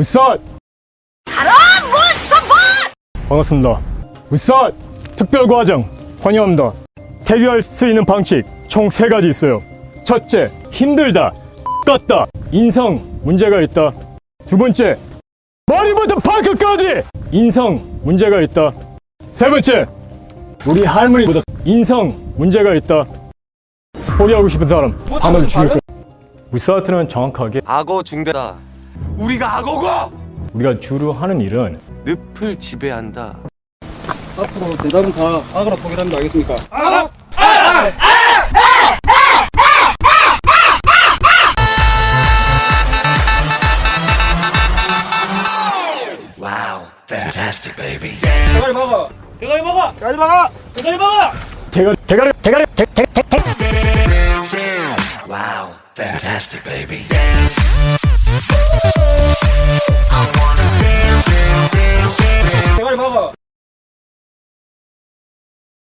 우선 반갑습니다. 우선 특별과정 환영합니다. 대결할 수 있는 방식 총 세 가지 있어요. 첫째, 힘들다, 깠다, 인성 문제가 있다. 두 번째, 머리부터 발끝까지 인성 문제가 있다. 세 번째, 우리 할머니보다 인성 문제가 있다. 포기하고 싶은 사람 죽일 거야. 위스아트는 정확하게 악어 중대다. 우리가 악어고 우리가 주로 하는 일은 늪을 지배한다. 앞으로 대답은 다 악으로 포기합니다. 알겠습니까? Fantastic, baby. 대가리 막아. 대가리 막아. 대가리 막아. 대가리 막아. 대가리 대가리 대가리 대, 대, 대, 대. Wow. Fantastic, baby. ハハハハ!